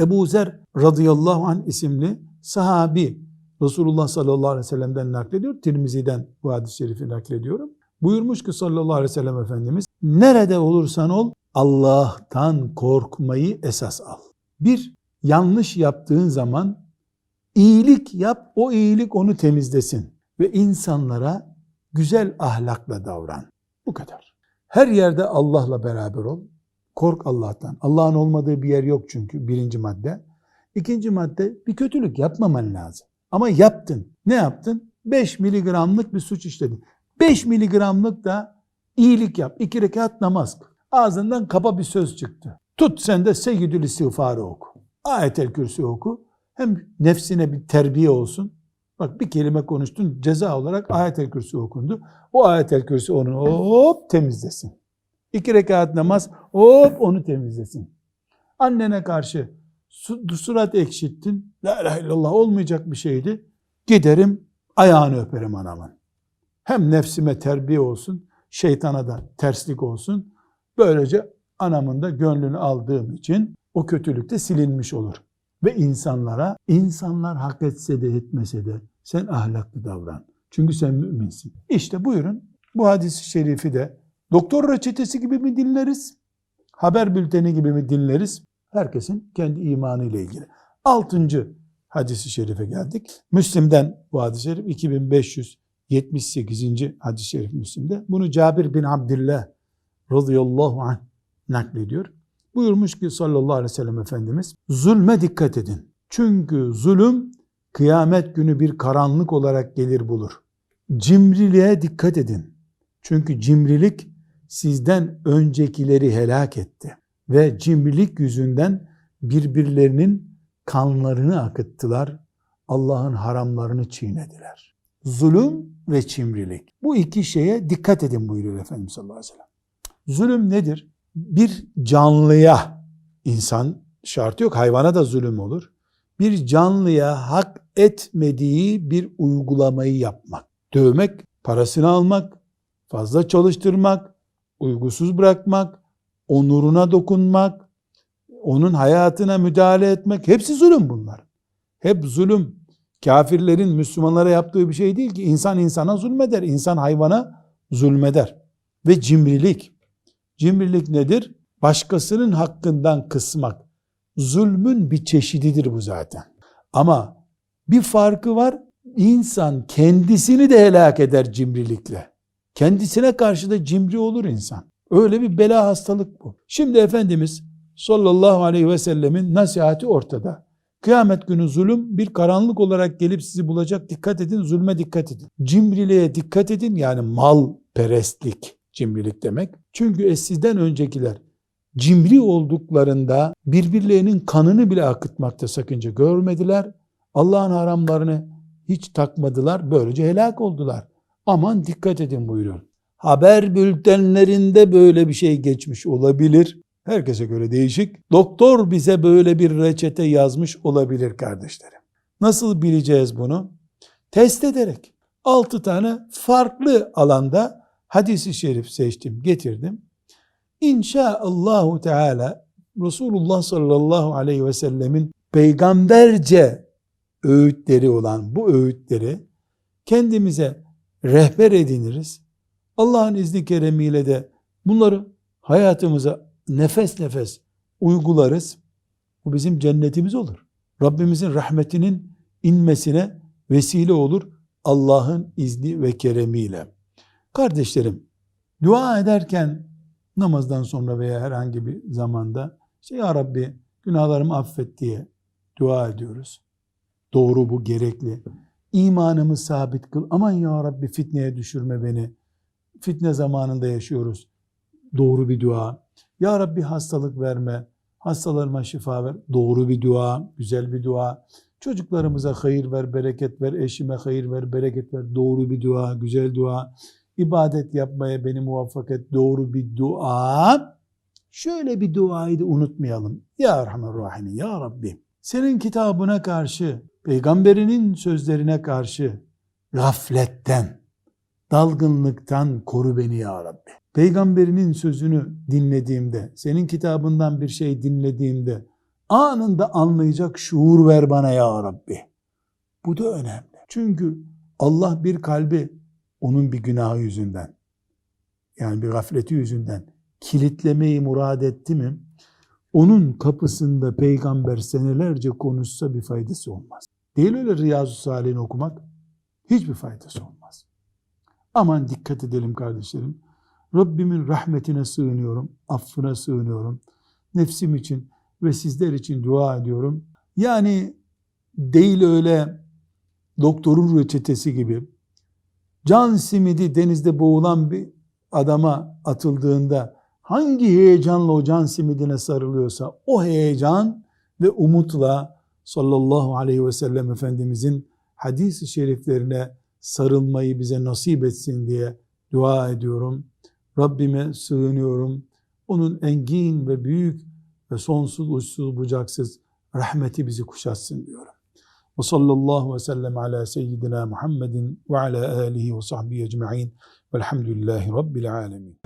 Ebu Zer radıyallahu anh isimli sahabi Resulullah sallallahu aleyhi ve sellem'den naklediyor. Tirmizi'den bu hadis-i şerifi naklediyorum. Buyurmuş ki sallallahu aleyhi ve sellem Efendimiz nerede olursan ol Allah'tan korkmayı esas al. Bir yanlış yaptığın zaman iyilik yap o iyilik onu temizlesin ve insanlara güzel ahlakla davran. Bu kadar. Her yerde Allah'la beraber ol. Kork Allah'tan. Allah'ın olmadığı bir yer yok çünkü birinci madde. İkinci madde bir kötülük yapmaman lazım. Ama yaptın. Ne yaptın? 5 miligramlık bir suç işledin. 5 miligramlık da iyilik yap. İki rekat namaz kıl. Ağzından kaba bir söz çıktı. Tut sen de seyyidül istiğfarı oku. Ayetel kürsü oku. Hem nefsine bir terbiye olsun. Bak bir kelime konuştun ceza olarak ayetel kürsü okundu. O ayetel kürsü onu hop temizlesin. İki rekat namaz hop onu temizlesin. Annene karşı su- surat ekşittin. La ilahe illallah olmayacak bir şeydi. Giderim ayağını öperim anamın. Hem nefsime terbiye olsun, şeytana da terslik olsun. Böylece anamın da gönlünü aldığım için o kötülük de silinmiş olur. Ve insanlara, insanlar hak etse de etmese de sen ahlaklı davran. Çünkü sen müminsin. İşte buyurun bu hadis-i şerifi de doktor reçetesi gibi mi dinleriz? Haber bülteni gibi mi dinleriz? Herkesin kendi imanı ile ilgili. Altıncı hadisi şerife geldik. Müslim'den bu hadis-i şerif 2578. hadis-i şerif Müslim'de. Bunu Cabir bin Abdullah radıyallahu anh naklediyor. Buyurmuş ki sallallahu aleyhi ve sellem Efendimiz zulme dikkat edin. Çünkü zulüm kıyamet günü bir karanlık olarak gelir bulur. Cimriliğe dikkat edin. Çünkü cimrilik sizden öncekileri helak etti. Ve cimrilik yüzünden birbirlerinin kanlarını akıttılar. Allah'ın haramlarını çiğnediler. Zulüm ve cimrilik. Bu iki şeye dikkat edin buyuruyor Efendimiz sallallahu aleyhi ve sellem. Zulüm nedir? Bir canlıya, insan şartı yok, hayvana da zulüm olur. Bir canlıya hak etmediği bir uygulamayı yapmak. Dövmek, parasını almak, fazla çalıştırmak, uygusuz bırakmak, onuruna dokunmak, onun hayatına müdahale etmek hepsi zulüm bunlar. Hep zulüm. Kafirlerin Müslümanlara yaptığı bir şey değil ki. İnsan insana zulmeder, insan hayvana zulmeder. Ve cimrilik. Cimrilik nedir? Başkasının hakkından kısmak. Zulmün bir çeşididir bu zaten. Ama bir farkı var. İnsan kendisini de helak eder cimrilikle. Kendisine karşı da cimri olur insan. Öyle bir bela hastalık bu. Şimdi Efendimiz sallallahu aleyhi ve sellemin nasihati ortada. Kıyamet günü zulüm bir karanlık olarak gelip sizi bulacak. Dikkat edin, zulme dikkat edin. Cimriliğe dikkat edin. Yani mal perestlik cimrilik demek. Çünkü eskiden öncekiler cimri olduklarında birbirlerinin kanını bile akıtmakta sakınca görmediler. Allah'ın haramlarını hiç takmadılar. Böylece helak oldular. Aman dikkat edin buyuruyor. Haber bültenlerinde böyle bir şey geçmiş olabilir. Herkese göre değişik. Doktor bize böyle bir reçete yazmış olabilir kardeşlerim. Nasıl bileceğiz bunu? Test ederek. 6 tane farklı alanda hadisi şerif seçtim, getirdim. İnşaallahu Teala Resulullah sallallahu aleyhi ve sellemin peygamberce öğütleri olan bu öğütleri kendimize rehber ediniriz. Allah'ın izni keremiyle de bunları hayatımıza nefes nefes uygularız. Bu bizim cennetimiz olur. Rabbimizin rahmetinin inmesine vesile olur Allah'ın izni ve keremiyle. Kardeşlerim, dua ederken namazdan sonra veya herhangi bir zamanda işte ya Rabbi günahlarımı affet diye dua ediyoruz. Doğru bu gerekli. İmanımı sabit kıl. Aman ya Rabbi fitneye düşürme beni. Fitne zamanında yaşıyoruz. Doğru bir dua. Ya Rabbi hastalık verme. Hastalarıma şifa ver. Doğru bir dua. Güzel bir dua. Çocuklarımıza hayır ver, bereket ver. Eşime hayır ver, bereket ver. Doğru bir dua. Güzel dua. İbadet yapmaya beni muvaffak et. Doğru bir dua. Şöyle bir duayı da unutmayalım. Ya Erhamer Rahimi, Ya Rabbi. Senin kitabına karşı, peygamberinin sözlerine karşı gafletten, dalgınlıktan koru beni ya Rabbi. Peygamberinin sözünü dinlediğimde, senin kitabından bir şey dinlediğimde Anında anlayacak şuur ver bana ya Rabbi. Bu da önemli. Çünkü Allah bir kalbi onun bir günahı yüzünden yani bir gafleti yüzünden kilitlemeyi murad etti mi onun kapısında peygamber senelerce konuşsa bir faydası olmaz. Değil öyle Riyazu Salih'ini okumak hiçbir faydası olmaz. Aman dikkat edelim kardeşlerim. Rabbimin rahmetine sığınıyorum, affına sığınıyorum. Nefsim için ve sizler için dua ediyorum. Yani değil öyle doktorun reçetesi gibi can simidi denizde boğulan bir adama atıldığında hangi heyecanla o can simidine sarılıyorsa o heyecan ve umutla sallallahu aleyhi ve sellem Efendimizin hadis-i şeriflerine sarılmayı bize nasip etsin diye dua ediyorum. Rabbime sığınıyorum. Onun engin ve büyük ve sonsuz uçsuz bucaksız rahmeti bizi kuşatsın diyorum. Ve sallallahu ve sellem ala seyyidina Muhammedin ve ala alihi ve sahbihi ecma'in velhamdülillahi rabbil alemin.